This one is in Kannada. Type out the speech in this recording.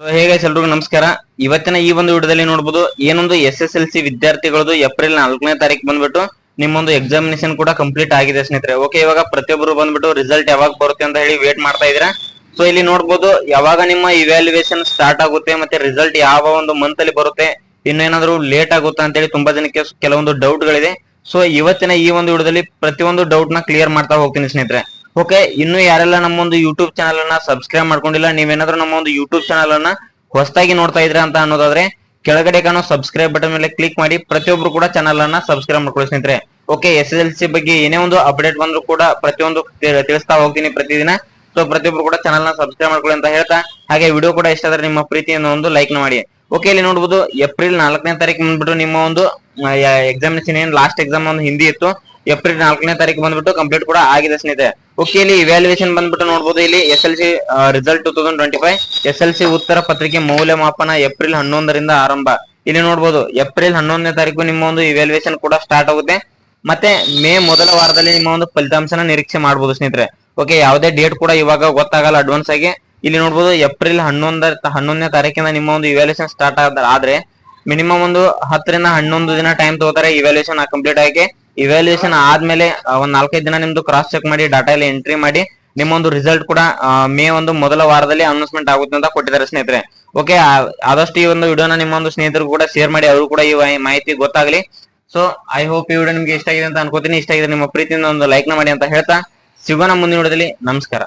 ಸೊ ಹೇಗೆ ಎಲ್ರಿಗೂ ನಮಸ್ಕಾರ. ಇವತ್ತಿನ ಈ ಒಂದು ವಿಡಿಯೋದಲ್ಲಿ ನೋಡಬಹುದು ಏನೊಂದು ಎಸ್ ಎಸ್ ಎಲ್ ಸಿ ವಿದ್ಯಾರ್ಥಿಗಳದು ಏಪ್ರಿಲ್ ನಾಲ್ಕನೇ ತಾರೀಕು ಬಂದ್ಬಿಟ್ಟು ನಿಮ್ಮೊಂದು ಎಕ್ಸಾಮಿನೇಷನ್ ಕೂಡ ಕಂಪ್ಲೀಟ್ ಆಗಿದೆ ಸ್ನೇಹಿತರೆ. ಓಕೆ ಇವಾಗ ಪ್ರತಿಯೊಬ್ಬರು ಬಂದ್ಬಿಟ್ಟು ರಿಸಲ್ಟ್ ಯಾವಾಗ ಬರುತ್ತೆ ಅಂತ ಹೇಳಿ ವೇಟ್ ಮಾಡ್ತಾ ಇದ್ದೀರಾ? ಸೊ ಇಲ್ಲಿ ನೋಡಬಹುದು ಯಾವಾಗ ನಿಮ್ಮ ಇವ್ಯಾಲ್ಯೂಯೇಷನ್ ಸ್ಟಾರ್ಟ್ ಆಗುತ್ತೆ ಮತ್ತೆ ರಿಸಲ್ಟ್ ಯಾವ ಒಂದು ಮಂತ್ ಅಲ್ಲಿ ಬರುತ್ತೆ, ಇನ್ನೇನಾದ್ರೂ ಲೇಟ್ ಆಗುತ್ತಾ ಅಂತ ಹೇಳಿ ತುಂಬಾ ಜನಕ್ಕೆ ಕೆಲವೊಂದು ಡೌಟ್ ಗಳಿದೆ. ಸೊ ಇವತ್ತಿನ ಈ ಒಂದು ವಿಡಿಯೋದಲ್ಲಿ ಪ್ರತಿಯೊಂದು ಡೌಟ್ನ ಕ್ಲಿಯರ್ ಮಾಡ್ತಾ ಹೋಗ್ತೀನಿ ಸ್ನೇಹಿತರೆ. ಓಕೆ ಇನ್ನು ಯಾರೆಲ್ಲ ನಮ್ಮೊಂದು ಯೂಟ್ಯೂಬ್ ಚಾನಲ್ ಅನ್ನ ಸಬ್ಸ್ಕ್ರೈಬ್ ಮಾಡ್ಕೊಂಡಿಲ್ಲ, ನೀವೇನಾದ್ರೂ ನಮ್ಮ ಒಂದು ಯೂಟ್ಯೂಬ್ ಚಾನಲ್ ಅನ್ನ ಹೊಸದಾಗಿ ನೋಡ್ತಾ ಇದ್ರೆ ಅಂತ ಅನ್ನೋದಾದ್ರೆ, ಕೆಳಗಡೆ ಕಾಣೋ ಸಬ್ಸ್ಕ್ರೈಬ್ ಬಟನ್ ಮೇಲೆ ಕ್ಲಿಕ್ ಮಾಡಿ, ಪ್ರತಿಯೊಬ್ರು ಕೂಡ ಚಾನಲ್ ಅನ್ನ ಸಬ್ಸ್ಕ್ರೈಬ್ ಮಾಡ್ಕೊಳ್ಳಿ ಸ್ನೇಹಿತರೆ. Okay S S L C ಬಗ್ಗೆ ಏನೇ ಒಂದು ಅಪ್ಡೇಟ್ ಬಂದ್ರು ಕೂಡ ಪ್ರತಿಯೊಂದು ತಿಳಿಸ್ತಾ ಹೋಗ್ತೀನಿ ಪ್ರತಿದಿನ. ಸೊ ಪ್ರತಿಯೊಬ್ರು ಕೂಡ ಚಾನಲ್ನ ಸಬ್ಸ್ಕ್ರೈಬ್ ಮಾಡ್ಕೊಳ್ಳಿ ಅಂತ ಹೇಳ್ತಾ, ಹಾಗೆ ವಿಡಿಯೋ ಕೂಡ ಇಷ್ಟ ಆದ್ರೆ ನಿಮ್ಮ ಪ್ರೀತಿಯನ್ನು ಒಂದು ಲೈಕ್ ಮಾಡಿ. ಓಕೆ ಇಲ್ಲಿ ನೋಡಬಹುದು ಏಪ್ರಿಲ್ ನಾಲ್ಕನೇ ತಾರೀಕು ಬಂದ್ಬಿಟ್ಟು ನಿಮ್ಮ ಒಂದು ಎಕ್ಸಾಮಿನೇಷನ್ ಏನ್ ಲಾಸ್ಟ್ ಎಕ್ಸಾಮ್ ಒಂದು ಹಿಂದಿ ಇತ್ತು. ಏಪ್ರಿಲ್ ನಾಲ್ಕನೇ ತಾರೀಕು ಬಂದ್ಬಿಟ್ಟು ಕಂಪ್ಲೀಟ್ ಕೂಡ ಆಗಿದೆ ಸ್ನೇಹಿತರೆ. ಓಕೆ ಇಲ್ಲಿ ಇವ್ಯಾಲ್ಯೂಯೇಷನ್ ಬಂದ್ಬಿಟ್ಟು ನೋಡಬಹುದು ಇಲ್ಲಿ S L C result two thousand twenty five S L C ಉತ್ತರ ಪತ್ರಿಕೆ ಮೌಲ್ಯಮಾಪನ ಏಪ್ರಿಲ್ ಹನ್ನೊಂದರಿಂದ ಆರಂಭ. ಇಲ್ಲಿ ನೋಡಬಹುದು ಏಪ್ರಿಲ್ ಹನ್ನೊಂದನೇ ತಾರೀಕು ನಿಮ್ಮ ಒಂದು ಇವ್ಯಾಲ್ಯೂಯೇಷನ್ ಕೂಡ ಸ್ಟಾರ್ಟ್ ಆಗುತ್ತೆ. ಮತ್ತೆ ಮೇ ಮೊದಲ ವಾರದಲ್ಲಿ ನಿಮ್ಮ ಒಂದು ಫಲಿತಾಂಶನ ನಿರೀಕ್ಷೆ ಮಾಡಬಹುದು ಸ್ನೇಹಿತರೆ. ಓಕೆ ಯಾವುದೇ ಡೇಟ್ ಕೂಡ ಇವಾಗ ಗೊತ್ತಾಗಲ್ಲ ಅಡ್ವಾನ್ಸ್ ಆಗಿ. ಇಲ್ಲಿ ನೋಡಬಹುದು ಏಪ್ರಿಲ್ ಹನ್ನೊಂದ, ಹನ್ನೊಂದನೇ ತಾರೀಕಿಂದ ನಿಮ್ಮ ಒಂದು ಇವ್ಯಾಲ್ಯೂಯೇಷನ್ ಸ್ಟಾರ್ಟ್ ಆದ ಆದ್ರೆ ಮಿನಿಮಮ್ ಒಂದು ಹತ್ತರಿಂದ ಹನ್ನೊಂದು ದಿನ ಟೈಮ್ ತಗೋತಾರೆ ಇವ್ಯಾಲ್ಯೂಯೇಷನ್ ಕಂಪ್ಲೀಟ್ ಆಗಿ. ಇವ್ಯಾಲ್ಯೂಯೇಷನ್ ಆದ್ಮೇಲೆ ಒಂದ್ ನಾಲ್ಕೈದು ದಿನ ನಿಮ್ದು ಕ್ರಾಸ್ ಚೆಕ್ ಮಾಡಿ ಡಾಟಾ ಎಲ್ಲ ಎಂಟ್ರಿ ಮಾಡಿ, ನಿಮ್ಮೊಂದು ರಿಸಲ್ಟ್ ಕೂಡ ಮೇ ಒಂದು ಮೊದಲ ವಾರದಲ್ಲಿ ಅನೌನ್ಸ್ಮೆಂಟ್ ಆಗುತ್ತೆ ಅಂತ ಕೊಟ್ಟಿದ್ದಾರೆ ಸ್ನೇಹಿತರೆ. ಓಕೆ ಆದಷ್ಟು ಈ ಒಂದು ವಿಡಿಯೋನ ನಿಮ್ಮೊಂದು ಸ್ನೇಹಿತರು ಕೂಡ ಶೇರ್ ಮಾಡಿ ಅವರು ಕೂಡ ಈ ಮಾಹಿತಿ ಗೊತ್ತಾಗ್ಲಿ. ಸೊ ಐ ಹೋಪ್ ಈ ವಿಡಿಯೋ ನಿಮ್ಗೆ ಇಷ್ಟ ಆಗಿದೆ ಅಂತ ಅನ್ಕೋತೀನಿ. ಇಷ್ಟ ಆಗಿದೆ ನಿಮ್ಮ ಪ್ರೀತಿಯಿಂದ ಒಂದು ಲೈಕ್ನ ಮಾಡಿ ಅಂತ ಹೇಳ್ತಾ, ಸಿಗೋಣ ಮುಂದಿನ ವಿಡಿಯೋದಲ್ಲಿ. ನಮಸ್ಕಾರ.